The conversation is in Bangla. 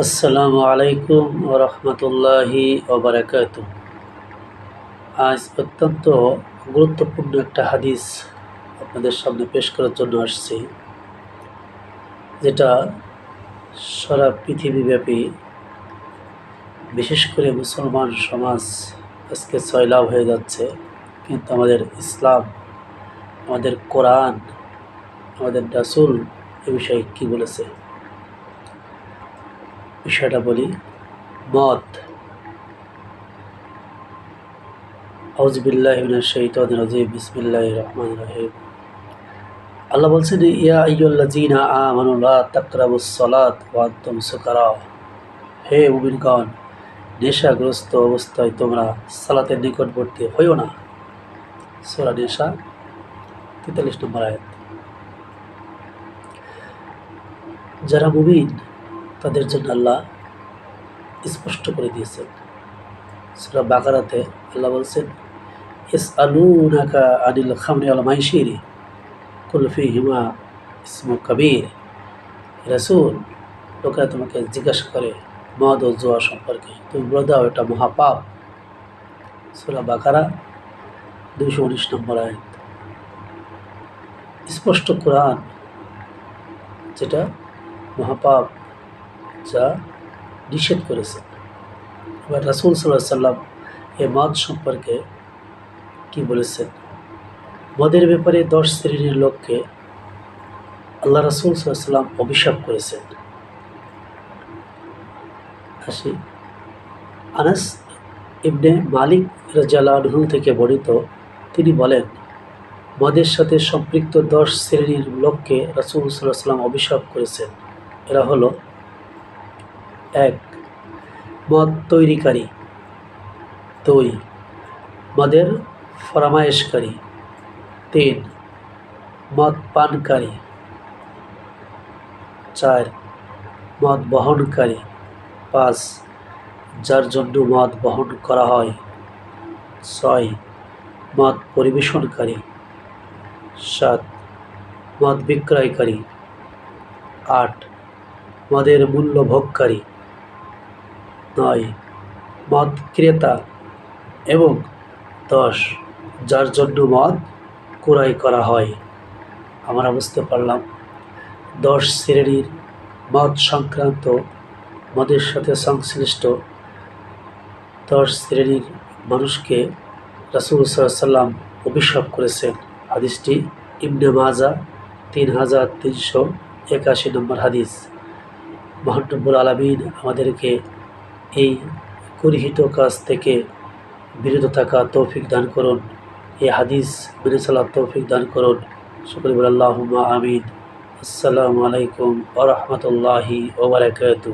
আসসালামু আলাইকুম রহমতুল্লাহি ওবরাকাত আজ অত্যন্ত গুরুত্বপূর্ণ একটা হাদিস আপনাদের সামনে পেশ করার জন্য আসছি, যেটা সারা পৃথিবীব্যাপী, বিশেষ করে মুসলমান সমাজ আজকে সয়লাভ হয়ে যাচ্ছে। কিন্তু আমাদের ইসলাম, আমাদের কোরআন, আমাদের রাসুল এ বিষয়ে কী বলেছে? বিষয়টা বলি। মদ আউজবিল্লাহ শৈতান বিসমিল্লাহ রহমান রহিম। আল্লাহ বলছেন, ইয়া আইয়ুল্লাযীনা আমানু লা তাকরাবুস সালাত ওয়া সুকারা। হে মুমিনগণ, নেশাগ্রস্ত অবস্থায় তোমরা সালাতের নিকটবর্তী হইও না। সূরা নেশা, তেতাল্লিশ নম্বর আয়াত। যারা তাদের জন্য আল্লাহ স্পষ্ট করে দিয়েছেন। সুরা বাকারাতে আল্লাহ বলছেন এস আলু নাকা আনিল খামনি আল মাইশিরি কুলফি হিমা ইসম কবির। রসুল, লোকেরা তোমাকে জিজ্ঞাসা করে, মদ ও জোয়া সম্পর্কে তুমি বলে দাও, এটা মহাপাপ। সুরা বাকারা দুইশো উনিশ নম্বর আয়াত। স্পষ্ট কোরআন, যেটা মহাপাপ যা নিষেধ করেছেন এবার রাসুল সাল্লাহ সাল্লাম এ মদ সম্পর্কে কি বলেছেন? মদের ব্যাপারে দশ শ্রেণির লোককে আল্লাহ রাসুল সাল্লাম অভিশাপ করেছেন। আসি। আনাস ইবনে মালিক রাজালাহু থেকে বর্ণিত, তিনি বলেন, মদের সাথে সম্পৃক্ত দশ শ্রেণির লোককে রাসুল সাল্লাহ সাল্লাম অভিশাপ করেছেন। এরা হলো এক মদ তৈরিকারী, দুই মদের ফরমায়েশকারী, তিন মদ পানকারী, চার মদ বহনকারী, পাঁচ যার জন্য মদ বহন করা হয়, ছয় মদ পরিবেশনকারী, সাত মদ বিক্রয়কারী, আট মদের মূল্য ভোগকারী নয় মদ ক্রেতা এবং দশ, যার জন্য মদ ক্রয় করা হয়। আমরা বুঝতে পারলাম, দশ শ্রেণির মদ সংক্রান্ত মদের সাথে সংশ্লিষ্ট দশ শ্রেণির মানুষকে রাসুল সাল্লাম অভিশাপ করেছেন। হাদিসটি ইবনে মাজা, তিন হাজার তিনশো একাশি নম্বর হাদিস। মহানব্বুর আলমিন আমাদেরকে এই কুরিহিত কাজ থেকে বিরত থাকা তৌফিক দান করুন। এই হাদিস মেনে চলার তৌফিক দান করুন। সকলে আল্লাহ আমিন। আসসালামু আলাইকুম ওরহমতুল্লাহি ওবরাকাতু